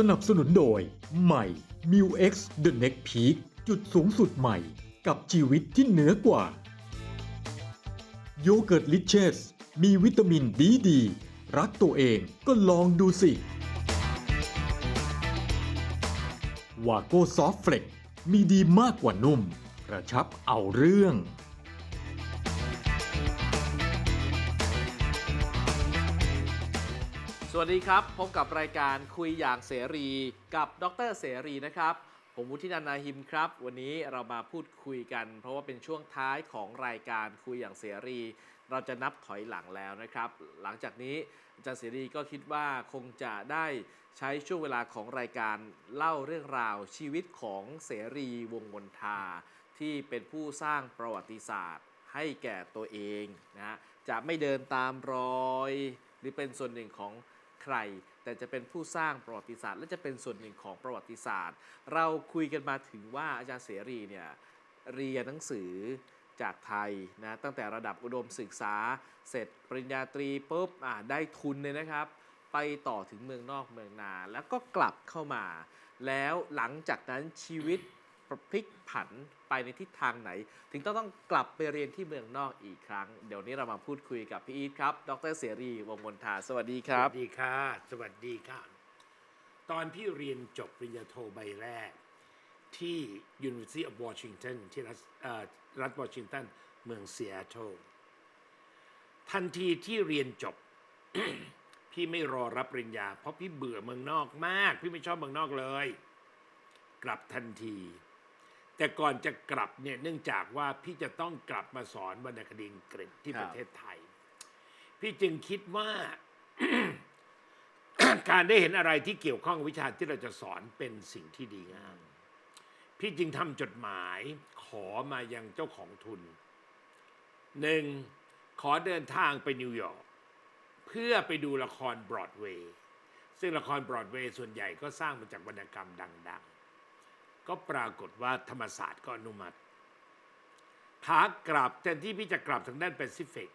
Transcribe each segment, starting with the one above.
สนับสนุนโดย ใหม่ m u X The Next Peak จุดสูงสุดใหม่กับชีวิตที่เหนือกว่า โยเกิร์ตลิเชส มีวิตามินดีดี รักตัวเองก็ลองดูสิ วาโก้ซอฟเฟลกมีดีมากกว่านุ่ม กระชับเอาเรื่อง สวัสดีครับ พบกับรายการคุยอย่างเสรีกับดรเสรีนะครับ ผมวุฒินันนาหิมครับ วันนี้เรามาพูดคุยกัน เพราะว่าเป็นช่วงท้ายของรายการคุยอย่างเสรี เราจะนับถอยหลังแล้วนะครับ หลังจากนี้อาจารย์เสรีก็คิดว่าคงจะได้ใช้ช่วงเวลาของรายการเล่าเรื่องราวชีวิตของเสรีวงมนทา ที่เป็นผู้สร้างประวัติศาสตร์ ให้แก่ตัวเองนะจะไม่เดินตามรอย หรือเป็นส่วนหนึ่งของ ใคร แต่จะเป็นผู้สร้างประวัติศาสตร์ และจะเป็นส่วนหนึ่งของประวัติศาสตร์ เราคุยกันมาถึงว่าอาจารย์เสรีเนี่ยเรียนหนังสือจากไทยนะตั้งแต่ระดับอุดมศึกษา เสร็จปริญญาตรีปุ๊บอ่าได้ทุนเลยนะครับ ไปต่อถึงเมืองนอกเมืองนา แล้วก็กลับเข้ามา แล้วหลังจากนั้นชีวิต พลิกผันไปในทิศทางไหน ถึงต้องต้องกลับไปเรียนที่เมืองนอกอีกครั้ง เดี๋ยวนี้เรามาพูดคุยกับพี่อีทครับ ดรเสรีวงมนทา สวัสดีคสรับ วัสดีค่ะ สวัสดีค่ะ ตอนพี่เรียนจบปริญญาโทใบแรก ที่ University of Washington ที่รัฐเอ่อรัฐวอชิงตัน เมืองซีแอตเทิลทันทีที่เรียนจบ พี่ไม่รอรับปริญญา เพราะพี่เบื่อเมืองนอกมาก พี่ไม่ชอบเมืองนอกเลย กลับทันที แต่ก่อนจะกลับเนี่ยเนื่องจากว่าพี่จะต้องกลับมาสอนวรรณคดีอังกฤษที่ครัปบระเทศไทย พี่จึงคิดว่า การได้เห็นอะไรที่เกี่ยวข้องกับวิชาที่เราจะสอนเป็นสิ่งที่ดีงาม พี่จึงทำจดหมายขอมายังเจ้าของทุนหนึ่งขอเดินทางไปนิวยอร์กเพื่อไปดูละครบรอดเวย์ซึ่งละครบรอดเวย์ส่วนใหญ่ก็สร้างมาจากวรรณกรรมดัง ๆ ก็ปรากฏว่าธรรมศาสตร์ก็อนุมัติ ขากลับแทนที่พี่จะกลับทางด้านแปซิฟิก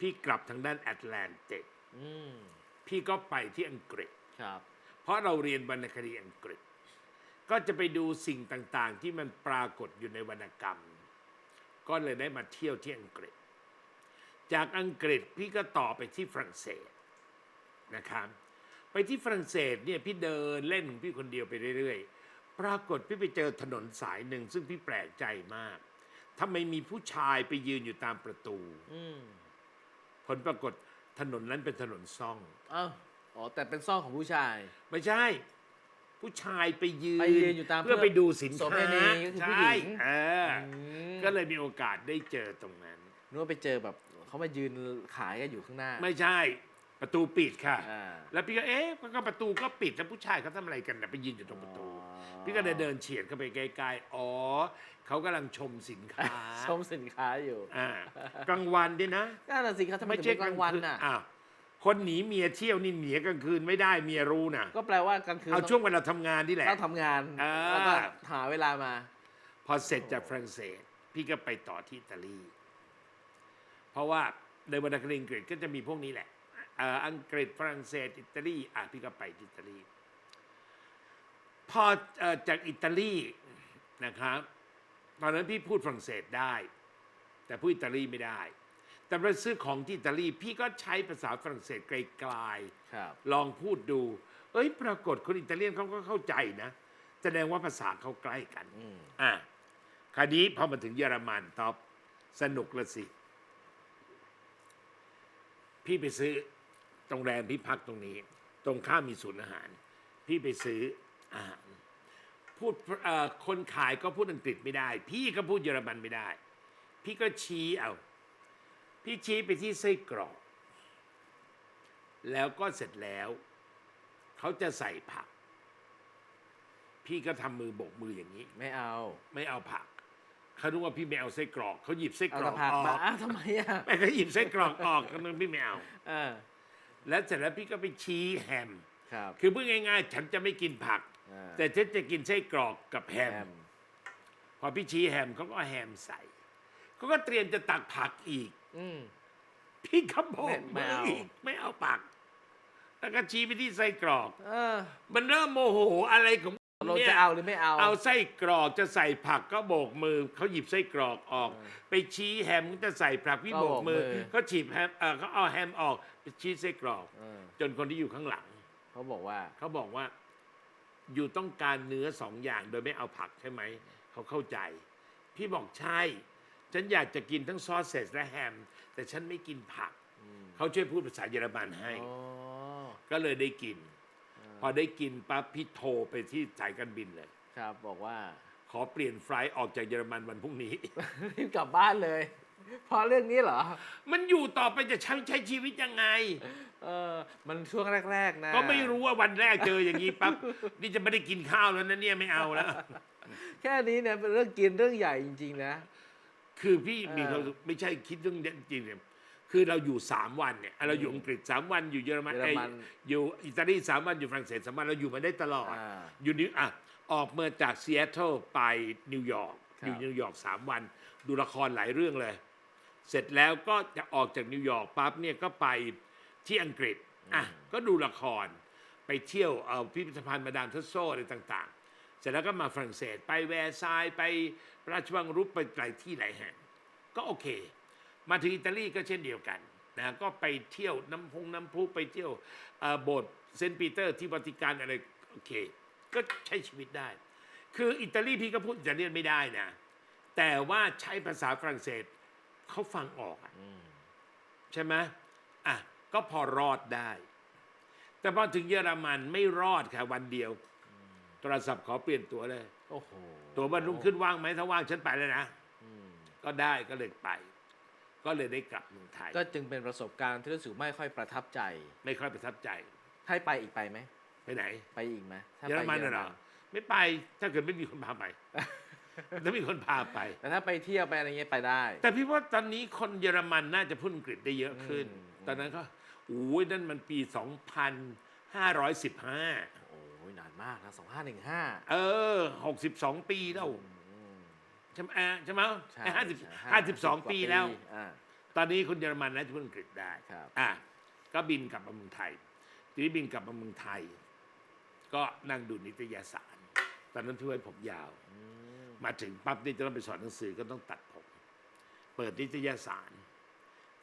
พี่กลับทางด้านแอตแลนติกอืมพี่ก็ไปที่อังกฤษครับ เพราะเราเรียนวรรณคดีอังกฤษ ก็จะไปดูสิ่งต่างๆ ที่มันปรากฏอยู่ในวรรณกรรม ก็เลยได้มาเที่ยวที่อังกฤษ จากอังกฤษพี่ก็ต่อไปที่ฝรั่งเศสนะครับ ไปที่ฝรั่งเศสเนี่ยพี่เดินเล่นของพี่คนเดียวไปเรื่อยๆ ปรากฏพี่ไปเจอถนนสายหนึ่งซึ่งพี่แปลกใจมากทำไมมีผู้ชายไปยืนอยู่ตามประตู อืมผลปรากฏถนนนั้นเป็นถนนซ่อง เอ้าอ๋อ แต่เป็นซ่องของผู้ชาย ไม่ใช่ ผู้ชายไปยืนไปยืนอยู่ตามเพื่อไปดูสินโสค้าเภณีก็คือผู้หญิใช่งเอออมก็เลยมีโอกาสได้เจอตรงนั้น นึกว่าไปเจอแบบเขามายืนขายกันอยู่ข้างหน้า ไม่ใช่ ประตูปิดค่ะ อ่าแล้วพี่ก็เอ๊ะก็ประตูก็ปิดแล้วผู้ชายเขาทำอะไรกันนะไปยืนอยู่ตรงประตู พี่ก็เลยเดินเฉียดเข้าไปใกล้ๆอ๋อเขากำลังชมสินค้าชมสินค้าอยู่อ่ากลางวันด้วยนะนั่นน่ะสิครับทำไมถึงเป็นกลางวันน่ะ อ้าวคนหนีเมียเที่ยวนี่หนีกลางคืนไม่ได้เมียรู้นะก็แปลว่ากลางคืนเอาช่วงเวลาทำงานนี่แหละ ต้องทำงานอ่า แล้วก็หาเวลามา พอเสร็จจากฝรั่งเศส พี่ก็ไปต่อที่อิตาลี เพราะว่าในวรรณคดีอังกฤษก็จะมีพวกนี้แหละเอ่ออังกฤษฝรั่งเศสอิตาลีอะพี่ก็ไปที่อิตาลีพอเอ่อจากอิตาลีนะครับตอนนั้นพี่พูดฝรั่งเศสได้ แต่พูดอิตาลีไม่ได้ แต่ไปซื้อของที่อิตาลี พี่ก็ใช้ภาษาฝรั่งเศสไกลๆครับลองพูดดู เอ้ย ปรากฏคนอิตาเลียนเขาก็เข้าใจนะแสดงว่าภาษาเขาใกล้กันอืมอะคราวนี้พอมาถึงเยอรมันท็อปสนุกละสิ พี่ไปซื้อ โรงแรมพี่พักตรงนี้ ตรงข้ามมีศูนย์อาหาร พี่ไปซื้ออาหารพูดเอ่อคนขายก็พูดอังกฤษไม่ได้ พี่ก็พูดเยอรมันไม่ได้ พี่ก็ชี้เอา พี่ชี้ไปที่ไส้กรอก แล้วก็เสร็จแล้ว เขาจะใส่ผัก พี่ก็ทำมือโบกมืออย่างนี้ ไม่เอา ไม่เอาผักเขารู้ว่าพี่ไม่เอาไส้กรอกเขาหยิบไส้เอากรแต่อกผักออมากอ้าวทำไมอะไม่เขาหยิบไส้กรอกออกเขานึกพี่ไม่เอาเออ แล้วเสร็จแล้วพี่ก็ไปชี้แฮม ครับคือพูดง่ายๆ ฉันจะไม่กินผัก อ่าแต่ฉันจะกินไส้กรอกกับแฮแฮมมพอพี่ชี้แฮมเขาก็เอาแฮมใส่เขาก็เตรียมจะตักผักอีก อืม พี่ก็โบกไม่มือเอา อีกไม่เอาผัก แล้วก็ชี้ไปที่ไส้กรอก เออ มันเริ่มโมโหอะไรของ เรานี่ยจะเอาหรือไม่เอา เอาไส้กรอกจะใส่ผักก็โบกมือเขาหยิบไส้กรอกออกเออไปชี้แฮมก็จะใส่ผักพี่ก็โบโบกกมือมือเขาฉีบแฮมเออเขาเอาแฮมออกไปชี้ไส้กรอก เออจนคนที่อยู่ข้างหลัง เขาบอกว่า เขาบอกว่า อยู่ต้องการเนื้อสองอย่างโดยไม่เอาผักใช่ไหม เขาเข้าใจ พี่บอกใช่ ฉันอยากจะกินทั้งซอสเซจและแฮม แต่ฉันไม่กินผัก เขาช่วยพูดภาษาเยอรมันให้ อ๋อ ก็เลยได้กิน พอได้กินปั๊บพี่โทรไปที่สายการบินเลย ครับ บอกว่า ขอเปลี่ยนไฟลท์ออกจากเยอรมันวันพรุ่งนี้ รีบกลับบ้านเลย เพราะเรื่องนี้เหรอ มันอยู่ต่อไปจะใช้ใช้ชีวิตยังไง เออ มันช่วงแรก ๆ นะก็ไม่รู้ว่าวันแรกเจออย่างนี้ปั๊บ นี่จะไม่ได้กินข้าวแล้วนะเนี่ยไม่เอาแล้ว แค่นี้เนี่ยเป็นเรื่องกินเรื่องใหญ่จริง ๆ นะ คือพี่มีเออความรู้สึกไม่ใช่คิดเรื่องเนี้ยจริงๆเนี่ย คือเราอยู่สามวันเนี่ยเราอยู่อังกฤษสามวันอยู่เยอรมันเยอรมันเอ้ยอยู่อิตาลีสามวันอยู่ฝรั่งเศสสามวันเราอยู่มาได้ตลอด อ่าอยู่นิวอะออกเมื่อจากซีแอตเทิลไปนิวยอร์กครับ อยู่นิวยอร์กสามวัน ดูละครหลายเรื่องเลย เสร็จแล้วก็จะออกจากนิวยอร์กปั๊บเนี่ยก็ไปที่อังกฤษอะก็ดูละคร ไปเที่ยวเอ่อพิพิธภัณฑ์มาดามทัสโซอะไรต่างๆ เสร็จแล้วก็มาฝรั่งเศสไปแวร์ซายน์ไปราชวังรุกไปหลายที่หลายแห่ง ก็โอเค มาถึงอิตาลีก็เช่นเดียวกันนะก็ไปเที่ยวน้ำพงน้ำพุไปเที่ยวเอ่อโบสถ์เซนต์ปีเตอร์ที่วัติกันอะไรโอเค ก็ใช้ชีวิตได้ คืออิตาลีพี่ก็พูดอิตาเลียนไม่ได้นะ แต่ว่าใช้ภาษาฝรั่งเศสเขาฟังออกอะใช่ไหมอะก็พอรอดได้ แต่พอถึงเยอรมันไม่รอดค่ะวันเดียว โทรศัพท์ขอเปลี่ยนตัวเลย โอ้โห ตัววันรุ่งขึ้นว่างไหมถ้าว่างฉันไปเลยนะอืมก็ได้ก็เลยไป ก็เลยได้กลับเมืองไทยก็จึงเป็นประสบการณ์ที่รู้สึกไม่ค่อยประทับใจ ไม่ค่อยประทับใจให้ไปอีกไปไหมไปไหน ไปอีกไหมถ้าเยอไปรมันน่ะเหรอไม่ไปถ้าเกิดไม่มีคนพาไปถ้ามีคนพาไปแต่ถ้าไปเที่ยวไปอะไรเงี้ยไปได้ แต่พี่ว่าตอนนี้คนเยอรมันน่าจะพูดอังกฤษได้เยอะขึ้นอืมตอนนั้นก็โอ้ยนั่นมันปี 2515 โอ้ยนานมากนะสองห้าหนึ่งห้าเออ 62 ปีแล้วใช่ไหมอะใช่ไหมใช่ห้าสิบใช่ห้าสิบสองกาปีแล้ว อ่า ตอนนี้คนเยอรมันน่าจะพูดอังกฤษได้ครับ อะก็บินกลับมาเมืองไทย ทีนี้บินกลับมาเมืองไทย ก็นั่งดูนิตยสาร ตอนนั้นพี่ไว้ผมยาวมาถึงปั๊บนี่จะต้องไปสอนหนังสือก็ต้องตัดผม เปิดนิตยสาร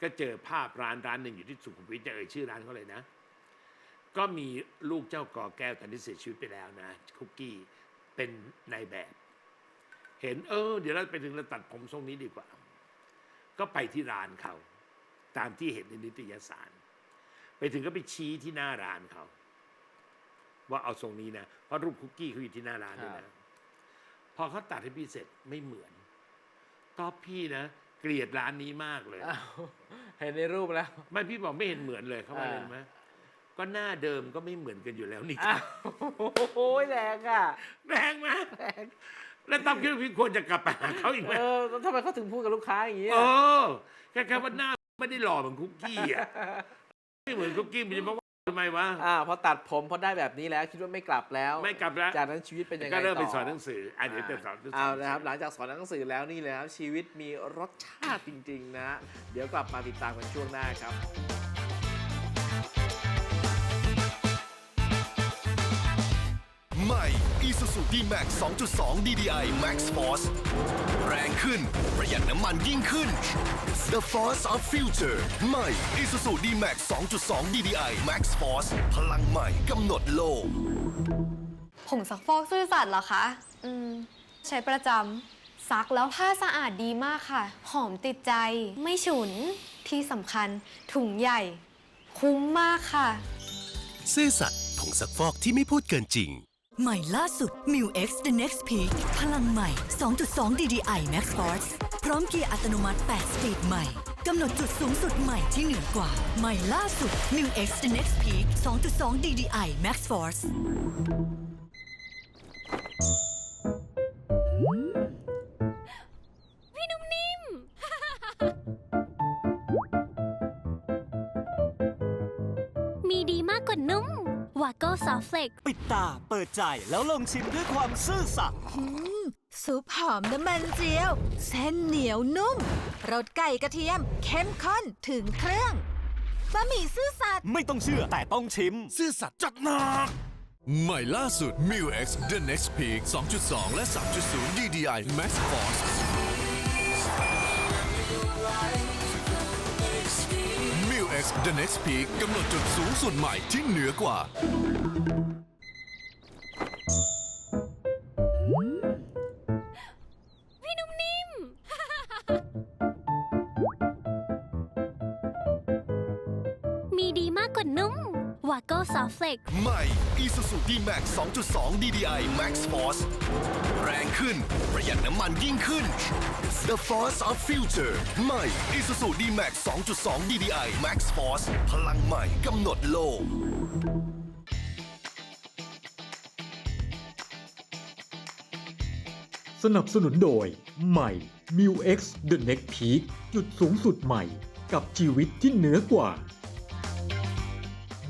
ก็เจอภาพร้านร้านหนึ่งอยู่ที่สุขุมวิทจะเอ่ยชื่อร้านเขาเลยนะ ก็มีลูกเจ้ากอแก้วตอนที่เสียชีวิตไปแล้วนะคุกกี้เป็นนายแบบ เห็นเออ เดี๋ยวเราไปถึงเราตัดผมทรงนี้ดีกว่า ก็ไปที่ร้านเขา ตามที่เห็นในนิตยสาร ไปถึงก็ไปชี้ที่หน้าร้านเขา ว่าเอาทรงนี้นะเพราะรูปคุกกี้เขาอยู่ที่หน้าร้านด้วยครันะบพอเขาตัดให้พี่เสร็จไม่เหมือนตอบพี่นะเกลียดร้านนี้มากเลยอ้าวเห็นในรูปแล้วไม่พี่บอกไม่เห็นเหมือนเลยเขาว่าอ่าเลยไหมก็หน้าเดิมก็ไม่เหมือนกันอยู่แล้วนี่อ้าวโอ้ยแรงอะแรงไหมแรง แล้วตอบคิดว่าพี่ควรจะกลับไปหาเขาอีกไหมเออแล้วทำไมเขาถึงพูดกับลูกค้าอย่างนี้เออะอแค่แค่ว่าหน้าไม่ได้หล่อเหมือนคุกกี้อะไม่เหมือนคุกกี้มันจะมาว่าทำไมวะอ่าพอตัดผมพอได้แบบนี้แล้ว คิดว่าไม่กลับแล้ว ไม่กลับแล้วจากนั้นชีวิตเป็นยังไงก็เริ่มไปต่สอนหนังสืออะเดี๋ยวจะสอนหนังสื เอานะครับหลังจากสอนหนังสือแล้วนี่เลยครับชีวิตมีรสชาติจริง ๆ นะ เดี๋ยวกลับมาติดตามกันช่วงหน้าครับใหม่ Isuzu D-Max 2.2 DDI Max Force แรงขึ้น ประหยัดน้ำมันยิ่งขึ้น The Force of Future ใหม่ Isuzu D-Max 2.2 DDI Max Force พลังใหม่กำหนดโลกผงซักฟอกซื่อสัตย์เหรอคะ อืม ใช้ประจำซักแล้วผ้าสะอาดดีมากค่ะ หอมติดใจ ไม่ฉุน ที่สำคัญถุงใหญ่ คุ้มมากค่ะ ซื่อสัตย์ผงซักฟอกที่ไม่พูดเกินจริง ใหม่ล่าสุด m i X The Next Peak พลังใหม่ 2.2 DDI Max Force พร้อมเกียร์อัตโนมัติ 8 สปีดใหม่ กำหนดจุดสูงสุดใหม่ที่เหนือกว่า ใหม่ล่าสุด m i X The Next Peak 2.2 DDI Max Force ตาเปิดใจแล้วลองชิมด้วยความซื่อสัตย์ซุปหอมน้ำมันเจียว เส้นเหนียวนุ่มรสไก่กระเทียม เข้มข้นถึงเครื่องบะหมี่ซื่อสัตย์ไม่ต้องเชื่อแต่ต้องชิม ซื่อสัตย์จัดหนัก ใหม่ล่าสุด m i X The Next Peak 2.2 และ 3.0 DDI Max Force m i X The Next Peak กำหนดจุดสูงสุดใหม่ที่เหนือกว่า ลกใหม่ Isuzu D-Max 2.2 DDI Max Force แรงขึ้น ประหยัดน้ำมันยิ่งขึ้น The Force of Future ใหม่ Isuzu D-Max 2.2 DDI Max Force พลังใหม่กำหนดโลกสนับสนุนโดย ใหม่ m i X The Next Peak จุดสูงสุดใหม่ กับชีวิตที่เหนือกว่า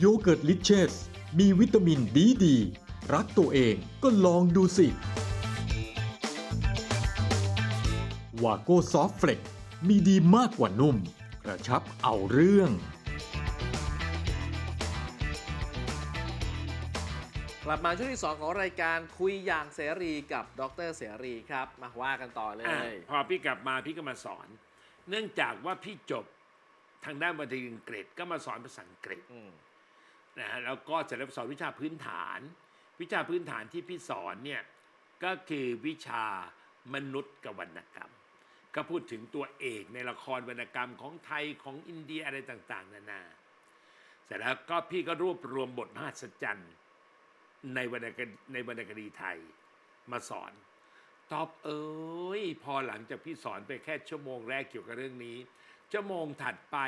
โยเกิร์ตลิเชสมีวิตามินดีดี รักตัวเองก็ลองดูสิ วาโก้ซอฟเฟลกมีดีมากกว่านุ่ม กระชับเอาเรื่อง กลับมาช่วงที่ 2 ของรายการคุยอย่างเสรีกับดรเสรีครับ มาว่ากันต่อเลอะยพอพี่กลับมาพี่ก็มาสอน เนื่องจากว่าพี่จบทางด้านบัณฑิตอังกฤษก็มาสอนภาษาอังกฤษอืม นะฮะแล้วก็เสร็จแล้วสอนวิชาพื้นฐาน วิชาพื้นฐานที่พี่สอนเนี่ยก็คือวิชามนุษย์กวรรณกรรม ก็พูดถึงตัวเอกในละครวรรณกรรมของไทยของอินเดียอะไรต่าง ๆ นานาเสร็จแล้วก็พี่ก็รวบรวมบทมหัศจรรย์ในวรรณในวรรณคดีไทยมาสอนตอบเอ้ยพอหลังจากพี่สอนไปแค่ชั่วโมงแรกเกี่ยวกับเรื่องนี้ชั่วโมงถัดไป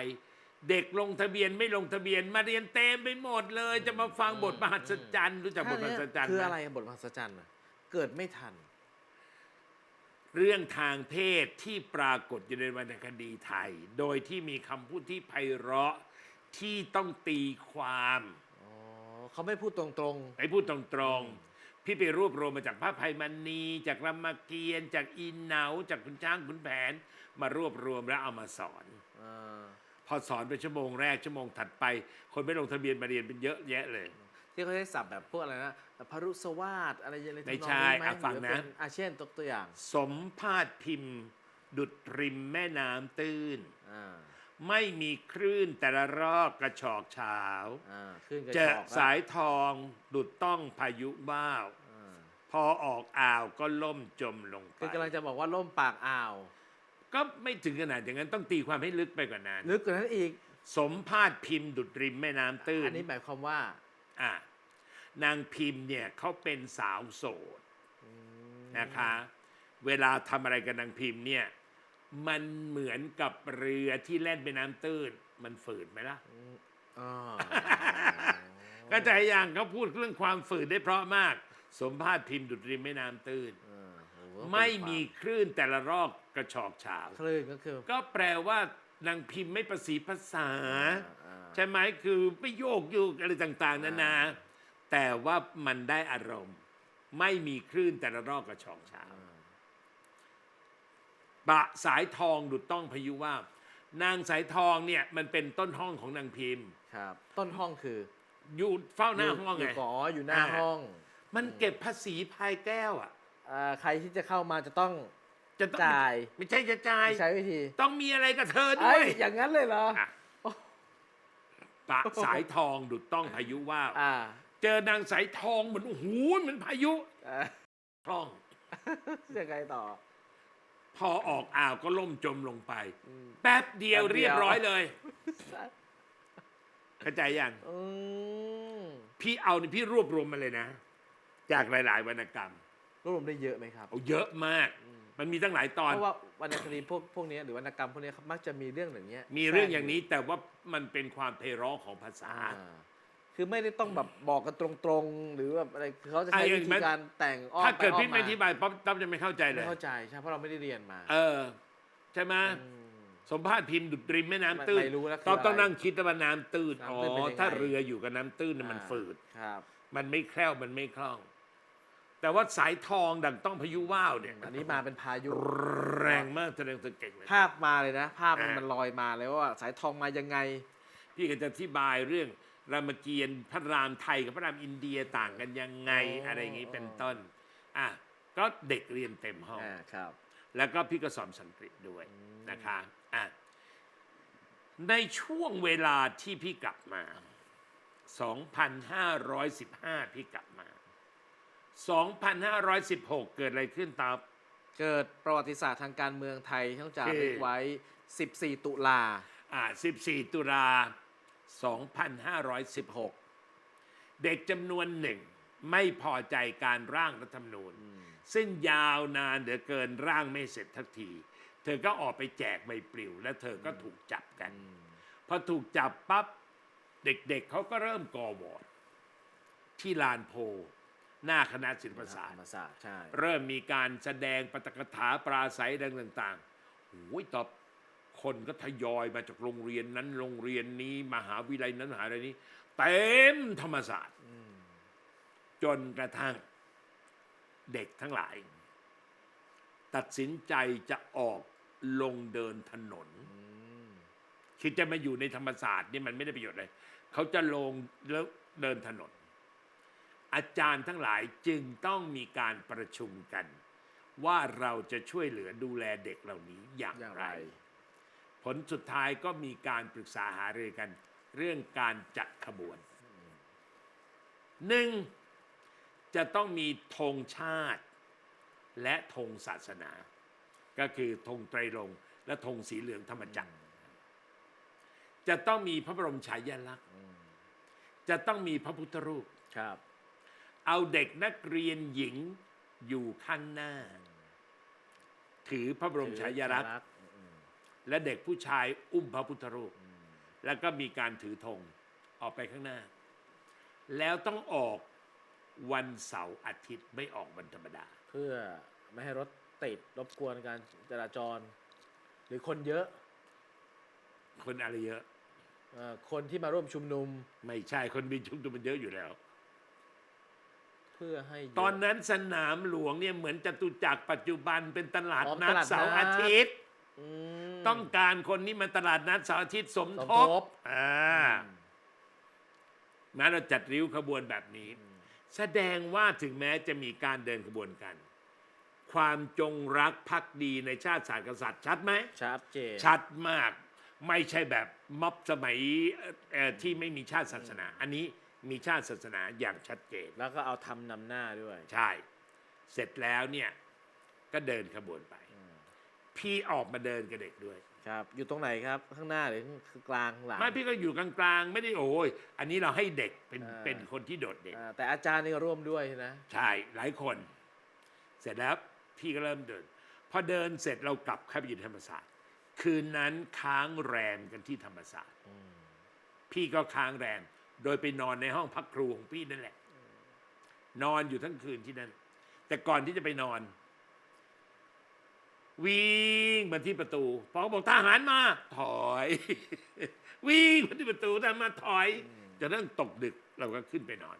เด็กลงทะเบียนไม่ลงทะเบียนมาเรียนเต็มไปหมดเลย จะมาฟังบทมหัศจรรย์รู้จักบทมหัศจรรย์คือไหมอะไรบทมหัศจรรย์น่ะเกิดไม่ทัน เรื่องทางเพศที่ปรากฏอยู่ในวรรณคดีไทย โดยที่มีคำพูดที่ไพเราะที่ต้องตีความอ๋อเขาไม่พูดตรงไปพูดตรงๆ พี่ไปรวบรวมมาจากพระภัยมณีจากรามเกียรติ์จากอินเหนาจากคุณช้างคุณแผน มารวบรวมแล้วเอามาสอนๆอ่า พอสอนไปชั่วโมงแรกชั่วโมงถัดไป คนไม่ลงทะเบียนมาเรียนเป็นเยอะแยะเลย ที่เขาใช้ศัพท์แบบพวกอะไรนะพรุสวาสอะไรอย่างเงี้ยไม่ใช่ทำนองนี้ไหมอะฟังนะ หรือเป็นอาเช่นตัวตัวอย่างสมภาษพิมพ์ ดุดริมแม่น้ำตื้น อ่าไม่มีคลื่นแต่ละรอกกระชอกเช้าอ่าขึ้นกระจะจอกละสายทองดุดต้องพายุบ้าว อ่าพอออกอ่าวก็ล่มจมลงไป คือกำลังจะบอกว่าล่มปากอ่าว ก็ไม่ถึงขนาดอย่างนั้นต้องตีความให้ลึกไปกว่านั้นลึกกว่านั้นอีก สมภาษพิมพ์ดุดริมแม่น้ำตื้นอันนี้หมายความว่าอะนางพิมพ์เนี่ยเขาเป็นสาวโสดนะคะ เวลาทำอะไรกับนางพิมพ์เนี่ย มันเหมือนกับเรือที่แล่นไปน้ำตื้น มันฝืดไหมล่ะอ่าก็ใจอย่างเขาพูดเรื่องความฝืดได้เพราะมาก สมภาษพิมพ์ดุดริมแม่น้ำตื้นอ่าโอ้โห ไม่มีคลื่นแต่ละรอกกระชอกเฉาคลื่นก็คือ ก็แปลว่านางพิมพ์ไม่ประสีภาษาอ่าใช่ไหมคือไม่โยกโยกอะไรต่างๆนานา แต่ว่ามันได้อารมณ์ ไม่มีคลื่นแต่ละรอกกระชอกเช้าปะสายทองดุดต้องพายุว่าบนางสายทองเนี่ยมันเป็นต้นห้องของนางพิมพ์ครับ ต้นห้องคือ อยู่เฝ้าหน้าห้องอไงยู่ก่ออยู่หน้าอ่าห้อง มันเก็บภาษีภายแก้วอะ อ่าใครที่จะเข้ามาจะต้องจะต้องจ่ายไม่ใช่จะจ่าย ใช้วิธีต้องมีอะไรกับเธอด้เอ้วยยอย่างนั้นเลยเหรออะปะสายทองดุดต้องพายุว่าบอ่าเจอนางสายทองเหมือนโอ้โหเหมือนพายุอ่าคล่องยังไงต่อ พอออกอ่าวก็ล่มจมลงไป อืม แป๊บเดียวแป๊บเดียว เรียบร้อยเลยเข้าใจยังอืมพี่เอานี่พี่รวบรวมมาเลยนะ จากหลาย ๆ วรรณกรรมร วบรวมได้เยอะไหมครับ เอาเยอะมาก มันมีตั้งหลายตอน เพราะว่าวรรณคดีพวกพวกนี้หรือวรรณกรรมพวกนี้ครับมักจะมีเรื่องอย่างเงี้ยมีเรื่องอย่างนี้แต่ว่ามันเป็นความเพเราะของภาษา อ่าคือไม่ได้ต้องแบบบอกกันตรงๆ หรือแบบอะไรคือเขาจะใช้อะอย่างวิธีนั้นการแต่งอ้อมถ้าเกิดไปอ้อพี่ไม่มาอธิบายป๊อปต๊อบจะไม่เข้าใจเลไม่ยเข้าใจใช่เพราะเราไม่ได้เรียนมาเออ ใช่ไหมม สมภาษณ์พิมพ์ดุดริมแม่น้ำตื้นไม่รู้แล้วคือต้องต้องอะไรนั่งคิดว่าน้ำตื้นอ๋อน้ำตื้นเป็นยังไง ถ้าเรืออยู่กับน้ำตื้นน่ะมันอ่าฝืด ครับ มันไม่แคล่วมันไม่คล่อง แต่ว่าสายทองดังต้องพายุว่าวเนี่ยอันนี้มาเป็นพายุแรงมากแสดงตัวเก่งเลย ภาพมาเลยนะ ภาพมันอ่ามัมันลอยมาเลยว่าสายทองมายังไง พี่ก็จะอธิบายเรื่องรามเกียรติ์พระรามไทยกับพระรามอินเดียต่างกันยังไงอ๋อออะไรอย่างนี้เป็นต้นอะก็เด็กเรียนเต็มห้องอ่าครับ แล้วก็พี่ก็สอนภาษาอังกฤษด้วยนะคะอะในช่วงเวลาที่พี่กลับมา 2,515 พี่กลับมา 2,516 เกิดอะไรขึ้นตาม เกิดประวัติศาสตร์ทางการเมืองไทยทั้งจาคือรึกไว้ 14 ตุลา อ่า 14 ตุลา 2516 เด็กจำนวนหนึ่งไม่พอใจการร่างรัฐธรรมนูญ ซึ่งยาวนานเหลือเกินร่างไม่เสร็จทักที เธอก็ออกไปแจกใบปลิว และเธอก็ถูกจับกัน พอถูกจับปั๊บเด็กๆเขาก็เริ่มก่อวอร์ดที่ลานโพ หน้าคณะศิลปศาสตธรร์ รมศาสตร์ใช่ เริ่มมีการแสดงปาฐกถาปราศัยดังต่างๆโอ้ยตอบคนก็ทยอยมาจากโรงเรียนนั้นโรงเรียนนี้ มหาวิทยาลัยนั้นมหาวิทยาลัยนี้ เต็มธรรมศาสตร์ จนกระทั่งเด็กทั้งหลาย ตัดสินใจจะออกลงเดินถนน คือจะมาอยู่ในธรรมศาสตร์นี่มันไม่ได้ประโยชน์เลย เขาจะลงแล้วเดินถนน อาจารย์ทั้งหลายจึงต้องมีการประชุมกัน ว่าเราจะช่วยเหลือดูแลเด็กเหล่านี้อย่างอย่างไร ไร ผลสุดท้ายก็มีการปรึกษาหารือกัน เรื่องการจัดขบวนหนึ่งจะต้องมีธงชาติ และธงศาสนา ก็คือธงไตรรงค์และธงสีเหลืองธรรมจักร จะต้องมีพระบรมฉายาลักษณ์ จะต้องมีพระพุทธรูป ครับ เอาเด็กนักเรียนหญิงอยู่ข้างหน้า ถือพระบรมฉายาลักษณ์และเด็กผู้ชายอุ้มพระพุทธรูป แล้วก็มีการถือธงออกไปข้างหน้า แล้วต้องออกวันเสาร์อาทิตย์ไม่ออกวันธรรมดา เพื่อไม่ให้รถติดรบกวนการจราจร หรือคนเยอะ คนอะไรเยอะ เอ่อคนที่มาร่วมชุมนุม ไม่ใช่คนมีชุมนุมมันเยอะอยู่แล้วเพื่อให้เยะตอนนั้นสนามหลวงเนี่ยเหมือนจตุจักรปัจจุบันเป็นตลาดอ๋อนัดตลาดเสาร์นัดอาทิตย์อืมต้องการคนนี้มาตลาดนัดเสาร์อาทิตย์สมสมททบบอ่าแม้เราจัดริ้วขบวนแบบนี้ แสดงว่าถึงแม้จะมีการเดินขบวนกัน ความจงรักภักดีในชาติศาสตร์กษัตริย์ชัดไหมชัดเจนชัดมาก ไม่ใช่แบบม็อบสมัยเอ่อเอ่อที่ไม่มีชาติศาสนา อันนี้ มีชาติศาสนาอย่างชัดเจน แล้วก็เอาทำนำหน้าด้วย ใช่ เสร็จแล้วเนี่ยก็เดินขบวนไป พี่ออกมาเดินกับเด็กด้วย ครับ อยู่ตรงไหนครับ ข้างหน้าหรือคือกลางข้างหลัง ไม่พี่ก็อยู่กลางๆ ไม่ได้โอ้ยอันนี้เราให้เด็กเป็นอ่า เป็นคนที่โดดเด่นอ่าแต่อาจารย์นี่ก็ร่วมด้วยนะ ใช่หลายคน เสร็จแล้วพี่ก็เริ่มเดิน พอเดินเสร็จเรากลับเข้าไปอยู่ธรรมศาสตร์ คืนนั้นค้างแรมกันที่ธรรมศาสตร์ พี่ก็ค้างแรม โดยไปนอนในห้องพักครูของพี่นั่นแหละ นอนอยู่ทั้งคืนที่นั่น แต่ก่อนที่จะไปนอน วิ่งมาที่ประตูพอเขาบอกทหารมา ถอย วิ่งมาที่ประตูทหารมาถอยจนกระทั่งตกดึกเราก็ขึ้นไปนอน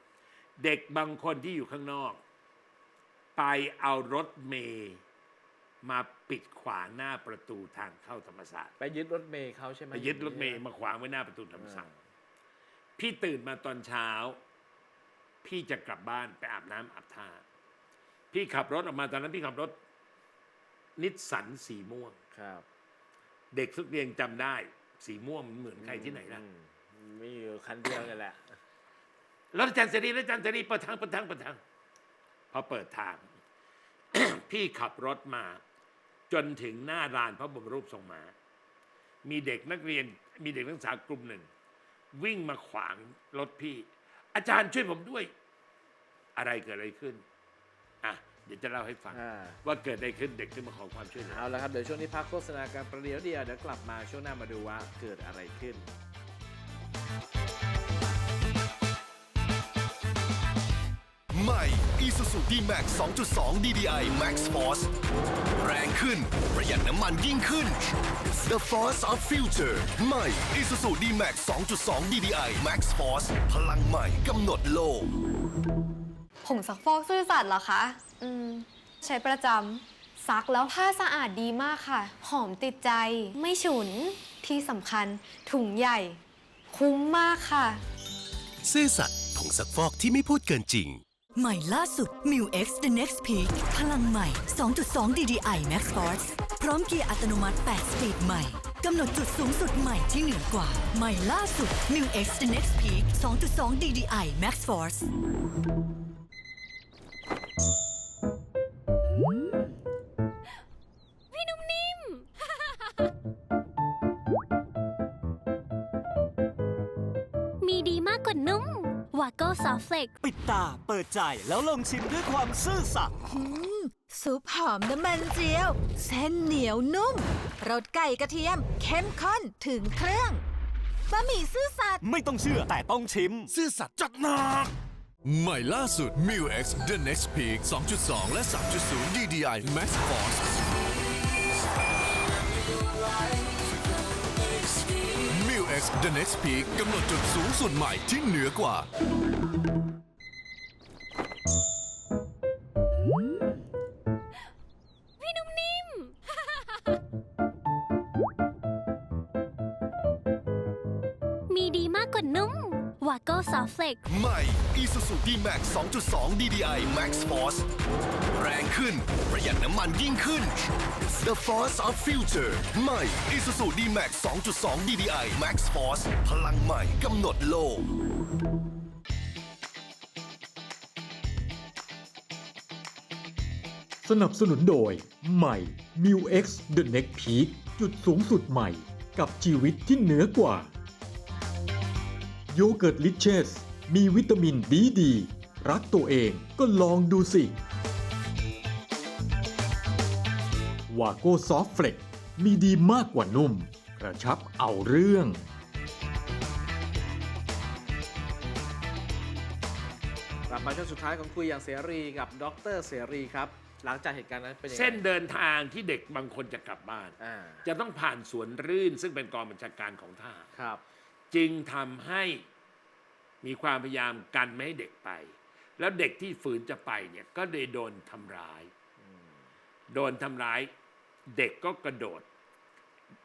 เด็กบางคนที่อยู่ข้างนอก ไปเอารถเมย์มาปิดขวางหน้าประตูทางเข้าธรรมศาสตร์ไปยึดรถเมย์เขาใช่ไหมไปยึดรถเมย์มาขวางไว้หน้าประตูธรรมศาสตร์ พี่ตื่นมาตอนเช้า พี่จะกลับบ้านไปอาบน้ำอาบท่า พี่ขับรถออกมาตอนนั้นพี่ขับรถ นิสสันสีม่วง ครับ เด็กทุกเรียนจำได้ สีม่วงมันเหมือนใครที่ไหนล่ะอืมมีอยู่คันเดียวกันแหละรถอาจารย์เสรีรถอาจารย์เสรีเปิดทางเปิดทางเปิดทางพอเปิดทาง พี่ขับรถมา จนถึงหน้าลานพระบรมรูปทรงม้ามีเด็กนักเรียน มีเด็กนักศึกษากลุ่มหนึ่ง วิ่งมาขวางรถพี่ อาจารย์ช่วยผมด้วย อะไรเกิดอะไรขึ้นอะเดี๋ยวจะเล่าให้ฟัง อ่า ว่าเกิดอะไรขึ้นเด็กขึ้นมาขอความช่วยเหลือ เอาละครับ เดี๋ยวช่วงนี้พักโฆษณาการประเดี๋ยวเดียวเดี๋ยวกลับมาช่วงหน้ามาดูว่าเกิดอะไรขึ้น ใหม่ Isuzu D-Max 2.2 DDI Max Force แรงขึ้น ประหยัดน้ำมันยิ่งขึ้น The Force of Future ใหม่ Isuzu D-Max 2.2 DDI Max Force พลังใหม่กำหนดโลก ผงซักฟอกซื่อสัตย์เหรอคะ อืม ใช้ประจำซักแล้วผ้าสะอาดดีมากค่ะ หอมติดใจ ไม่ฉุน ที่สำคัญถุงใหญ่ คุ้มมากค่ะ ซื่อสัตย์ผงซักฟอกที่ไม่พูดเกินจริง ใหม่ล่าสุด m i x The Next Peak พลังใหม่ 2.2 DDI Max Force พร้อมเกียร์อัตโนมัติ 8 สปีดใหม่ กำหนดจุดสูงสุดใหม่ที่เหนือกว่า ใหม่ล่าสุด m i x The Next Peak 2.2 DDI Max Force โก้ซอฟเฟลกปิดตาเปิดใจแล้วลองชิมด้วยความซื่อสัตย์ซุปหอมน้ำมันเจียว เส้นเหนียวนุ่มรสไก่กระเทียม เข้มข้นถึงเครื่องบะหมี่ซื่อสัตย์ไม่ต้องเชื่อแต่ต้องชิม ซื่อสัตย์จัดหนักใหม่ล่าสุด m i x The Next Peak 2.2 และ 3.0 DDI Max Force m i x The Next Peak กำหนดจุดสูงสุดใหม่ที่เหนือกว่า ซอฟเฟลกใหม่ Isuzu D-Max 2.2 DDI Max Force แรงขึ้น ประหยัดน้ำมันยิ่งขึ้น The Force of Future ใหม่ Isuzu D-Max 2.2 DDI Max Force พลังใหม่กำหนดโลกสนับสนุนโดย ใหม่ m i X The Next Peak จุดสูงสุดใหม่ กับชีวิตที่เหนือกว่า โยเกิร์ตลิเชส มีวิตามินดีดี รักตัวเองก็ลองดูสิ วาโก้ซอฟเฟลกมีดีมากกว่านุ่ม กระชับเอาเรื่อง กลับมาช่วงสุดท้ายของคุยอย่างเสรีกับดรเสรีครับ หลังจากเหตุการณ์นั้นเป็นยังไงเส้นเดินทางที่เด็กบางคนจะกลับบ้าน อ่าจะต้องผ่านสวนรื่นซึ่งเป็นกองบัญชาการของทหาร ครับ จึงทำให้มีความพยายามกันไม่ให้เด็กไป แล้วเด็กที่ฝืนจะไปเนี่ยก็เลยโดนทำร้าย โดนทำร้าย เด็กก็กระโดด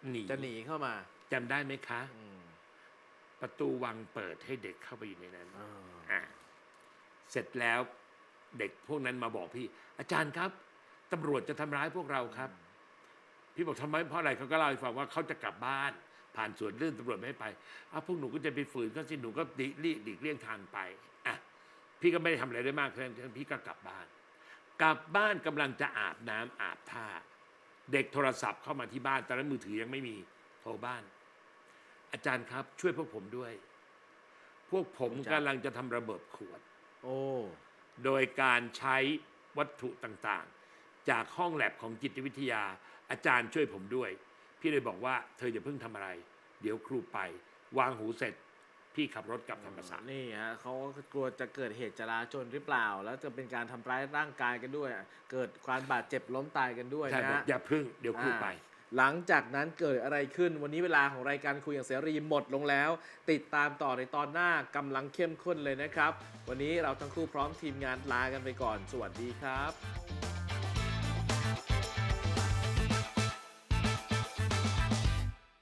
หนีจะหนีเข้ามาจำได้ไหมคะอืมประตูวังเปิดให้เด็กเข้าไปอยู่ในนั้นอ่าอะเสร็จแล้วเด็กพวกนั้นมาบอกพี่ อาจารย์ครับตำรวจจะทำร้ายพวกเราครับ พี่บอกทำไมเพราะอะไรเขาก็เล่าให้ฟังว่าเขาจะกลับบ้าน ผ่านสวนลื่นตำรวจไม่ให้ไปอ้าวพวกหนูก็จะไปฝืนก็สิหนูก็ดิลีหลีกเลี่ยงทางไปอะพี่ก็ไม่ได้ทำอะไรได้มากเท่านั้นพี่ก็กลับบ้าน กลับบ้านกำลังจะอาบน้ำอาบท่า เด็กโทรศัพท์เข้ามาที่บ้านตอนนั้นมือถือยังไม่มีโทรบ้าน อาจารย์ครับช่วยพวกผมด้วย พวกผมกำลังจะทำระเบิดขวด โอ้โดยการใช้วัตถุต่างๆ จากห้องแลบของจิตวิทยาอาจารย์ช่วยผมด้วย พี่เลยบอกว่าเธออย่าเพิ่งทำอะไร เดี๋ยวครูไป วางหูเสร็จ พี่ขับรถกลับธรรมศาสตร์นี่ฮะเขาก็กลัวจะเกิดเหตุจราจนหรือเปล่า แล้วจะเป็นการทำร้ายร่างกายกันด้วย เกิดความบาดเจ็บล้มตายกันด้วยใช่นะบอกฮะอย่าพึ่งเดี๋ยวครูไปอ่าหลังจากนั้นเกิดอะไรขึ้น วันนี้เวลาของรายการคุยอย่างเสรีหมดลงแล้ว ติดตามต่อในตอนหน้ากำลังเข้มข้นเลยนะครับ วันนี้เราทั้งคู่พร้อมทีมงานลากันไปก่อน สวัสดีครับ